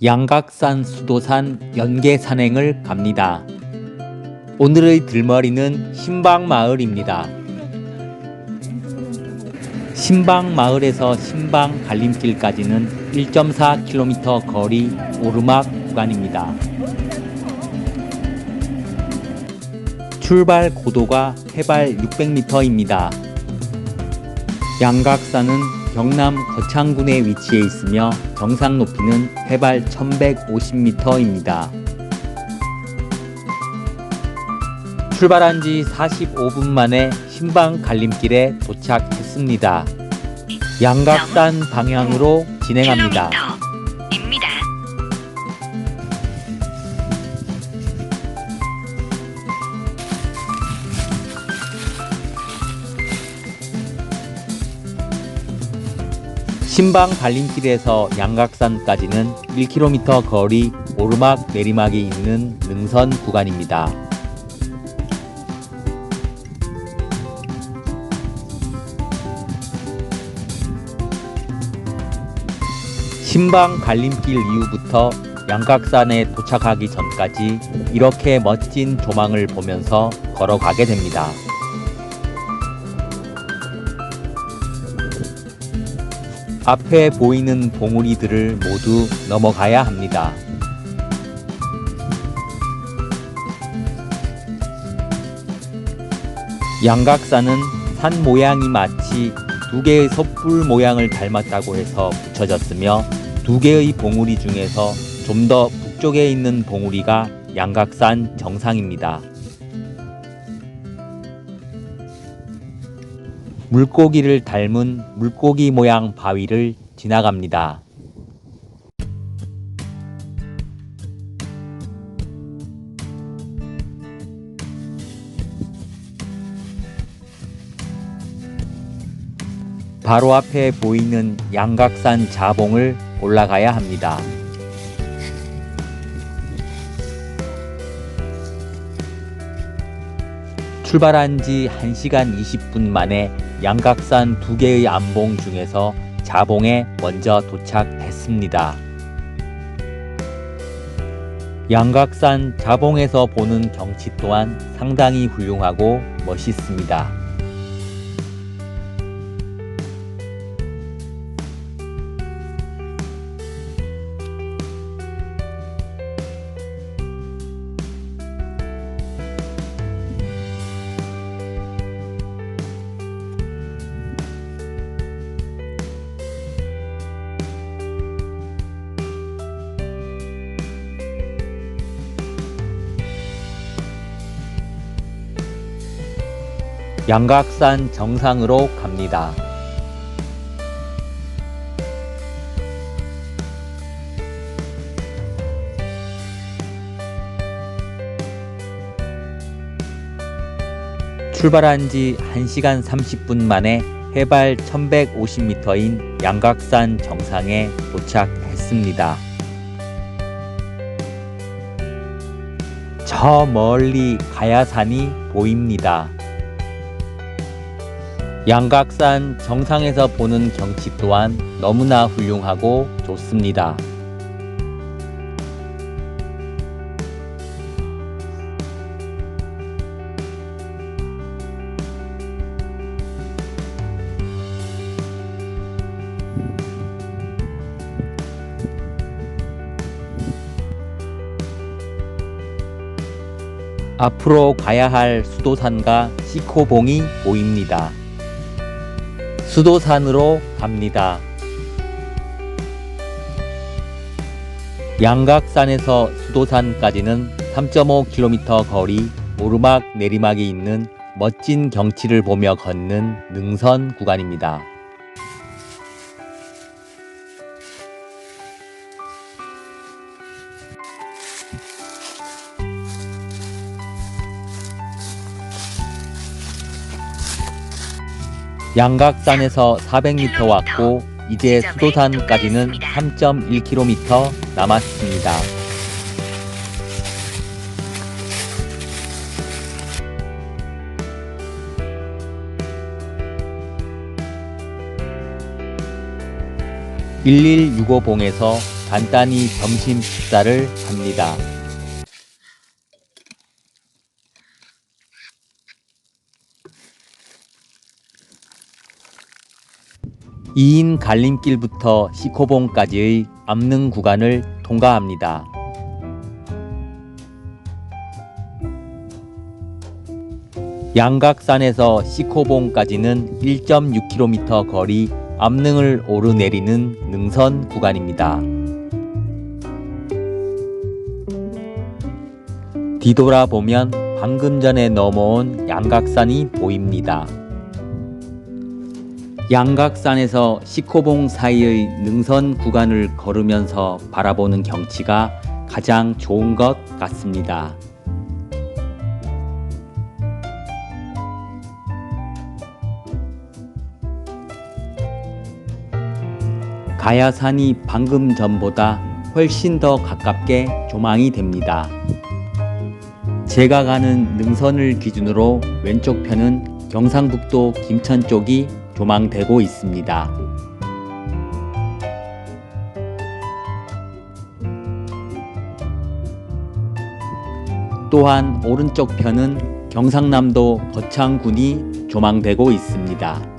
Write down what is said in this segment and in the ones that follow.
양각산 수도산 연계 산행을 갑니다. 오늘의 들머리는 신방마을입니다. 신방마을에서 신방 갈림길까지는 1.4km 거리 오르막 구간입니다. 출발 고도가 해발 600m입니다. 양각산은 경남 거창군에 위치해 있으며 정상 높이는 해발 1150m입니다. 출발한 지 45분 만에 신방 갈림길에 도착했습니다. 양각산 방향으로 진행합니다. 신방 갈림길에서 양각산까지는 1km 거리 오르막 내리막이 있는 능선 구간입니다. 신방 갈림길 이후부터 양각산에 도착하기 전까지 이렇게 멋진 조망을 보면서 걸어가게 됩니다. 앞에 보이는 봉우리들을 모두 넘어가야 합니다. 양각산은 산 모양이 마치 두 개의 섣불 모양을 닮았다고 해서 붙여졌으며 두 개의 봉우리 중에서 좀 더 북쪽에 있는 봉우리가 양각산 정상입니다. 물고기를 닮은 물고기 모양 바위를 지나갑니다. 바로 앞에 보이는 양각산 자봉을 올라가야 합니다. 출발한 지 1시간 20분 만에 양각산 두 개의 암봉 중에서 자봉에 먼저 도착했습니다. 양각산 자봉에서 보는 경치 또한 상당히 훌륭하고 멋있습니다. 양각산 정상으로 갑니다. 출발한 지 1시간 30분 만에 해발 1150m인 양각산 정상에 도착했습니다. 저 멀리 가야산이 보입니다. 양각산 정상에서 보는 경치 또한 너무나 훌륭하고 좋습니다. 앞으로 가야 할 수도산과 시코봉이 보입니다. 수도산으로 갑니다. 양각산에서 수도산까지는 3.5km 거리 오르막 내리막이 있는 멋진 경치를 보며 걷는 능선 구간입니다. 양각산에서 400m 왔고 이제 수도산까지는 3.1km 남았습니다. (1165봉에서) 간단히 점심 식사를 합니다. 2인 갈림길부터 시코봉까지의 암릉 구간을 통과합니다. 양각산에서 시코봉까지는 1.6km 거리 암릉을 오르내리는 능선 구간입니다. 뒤돌아보면 방금 전에 넘어온 양각산이 보입니다. 양각산에서 시코봉 사이의 능선 구간을 걸으면서 바라보는 경치가 가장 좋은 것 같습니다. 가야산이 방금 전보다 훨씬 더 가깝게 조망이 됩니다. 제가 가는 능선을 기준으로 왼쪽 편은 경상북도 김천 쪽이 조망되고 있습니다. 또한 오른쪽 편은 경상남도 거창군이 조망되고 있습니다.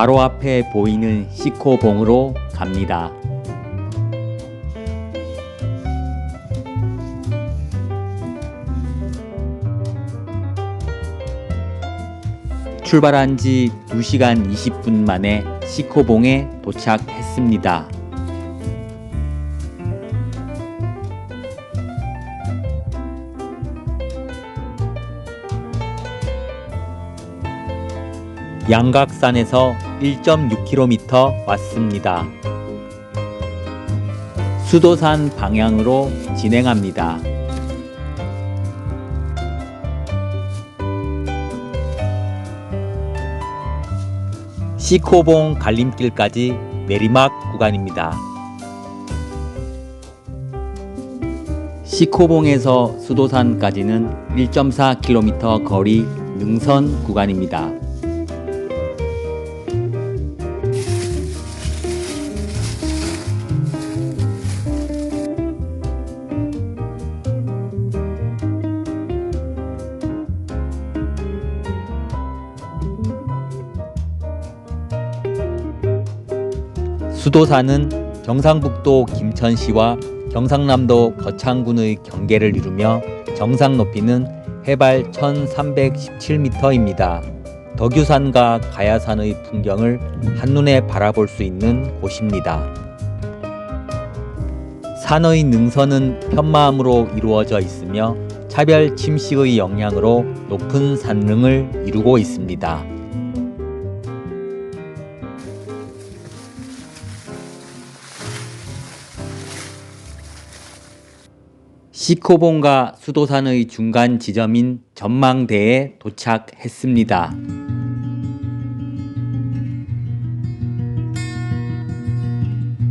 바로 앞에 보이는 시코봉으로 갑니다. 출발한 지 2시간 20분 만에 시코봉에 도착했습니다. 양각산에서 1.6km 왔습니다. 수도산 방향으로 진행합니다. 시코봉 갈림길까지 내리막 구간입니다. 시코봉에서 수도산까지는 1.4km 거리 능선 구간입니다. 수도사는 경상북도 김천시와 경상남도 거창군의 경계를 이루며 정상 높이는 해발 1317m입니다. 덕유산과 가야산의 풍경을 한눈에 바라볼 수 있는 곳입니다. 산의 능선은 편마음으로 이루어져 있으며 차별 침식의 영향으로 높은 산릉을 이루고 있습니다. 시코봉과 수도산의 중간 지점인 전망대에 도착했습니다.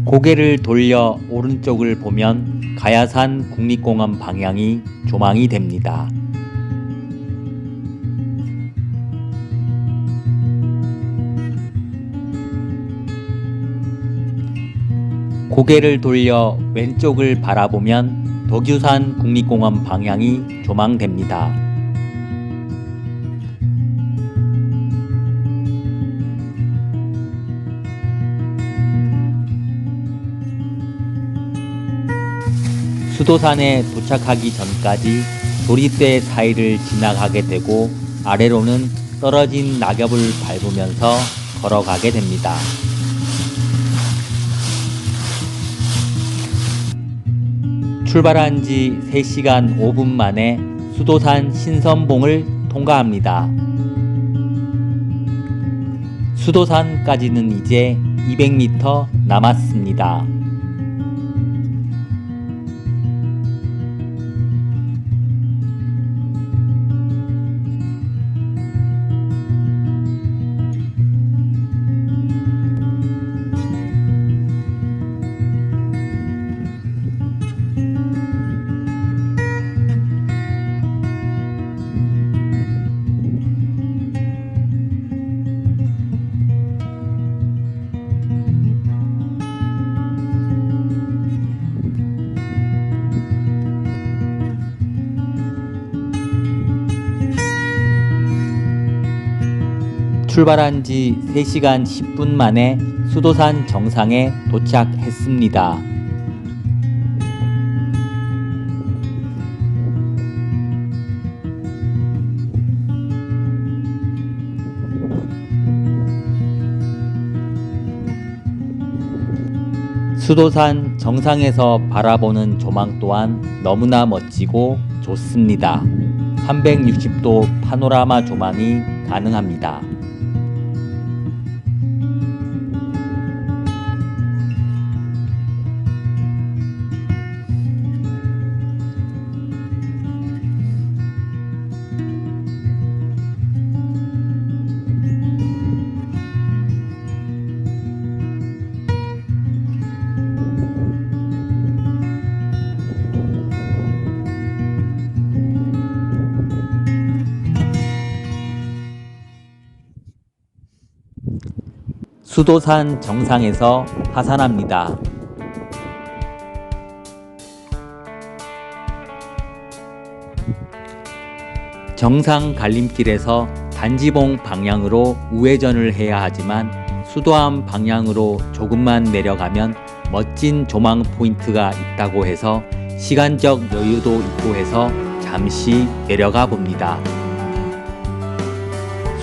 고개를 돌려 오른쪽을 보면 가야산 국립공원 방향이 조망이 됩니다. 고개를 돌려 왼쪽을 바라보면 덕유산 국립공원 방향이 조망됩니다. 수도산에 도착하기 전까지 도리대 사이를 지나가게 되고 아래로는 떨어진 낙엽을 밟으면서 걸어가게 됩니다. 출발한 지 3시간 5분 만에 수도산 신선봉을 통과합니다. 수도산까지는 이제 200m 남았습니다. 출발한 지 3시간 10분 만에 수도산 정상에 도착했습니다. 수도산 정상에서 바라보는 조망 또한 너무나 멋지고 좋습니다. 360도 파노라마 조망이 가능합니다. 수도산 정상에서 하산합니다. 정상 갈림길에서 단지봉 방향으로 우회전을 해야 하지만 수도암 방향으로 조금만 내려가면 멋진 조망 포인트가 있다고 해서 시간적 여유도 있고 해서 잠시 내려가 봅니다.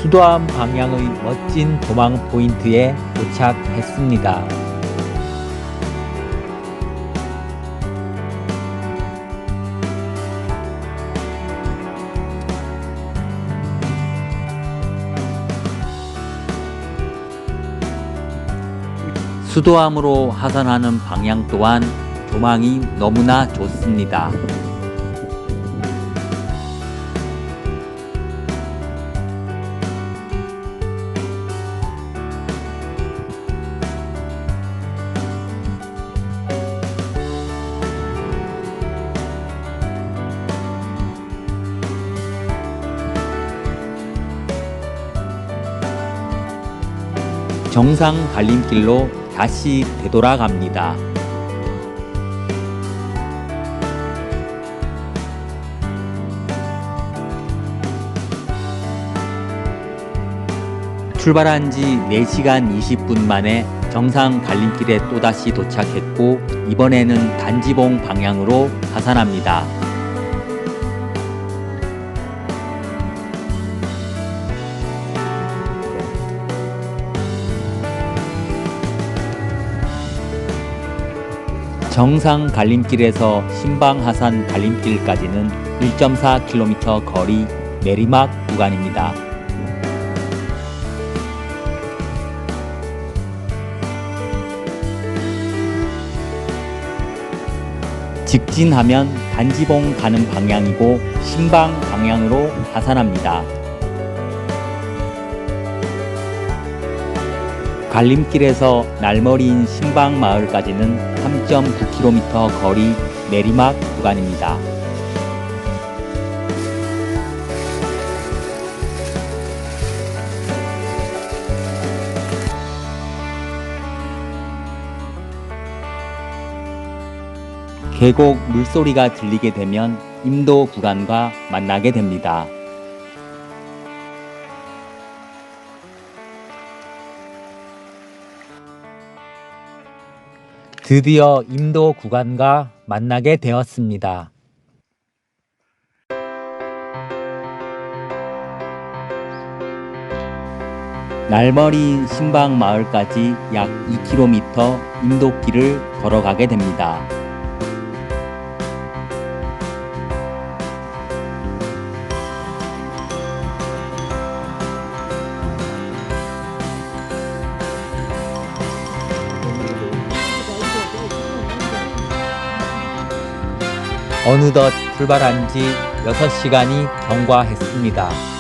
수도암 방향의 멋진 조망 포인트에 도착했습니다. 수도암으로 하산하는 방향 또한 조망이 너무나 좋습니다. 정상 갈림길로 다시 되돌아갑니다. 출발한 지 4시간 20분 만에 정상 갈림길에 또다시 도착했고 이번에는 단지봉 방향으로 하산합니다. 정상 갈림길에서 신방하산 갈림길까지는 1.4km 거리 내리막 구간입니다. 직진하면 단지봉 가는 방향이고 신방 방향으로 하산합니다. 갈림길에서 날머리인 신방 마을까지는 3.9km 거리 내리막 구간입니다. 계곡 물소리가 들리게 되면 임도 구간과 만나게 됩니다. 드디어 임도 구간과 만나게 되었습니다. 날머리 신방 마을까지 약 2km 임도길을 걸어가게 됩니다. 어느덧 출발한 지 6시간이 경과했습니다.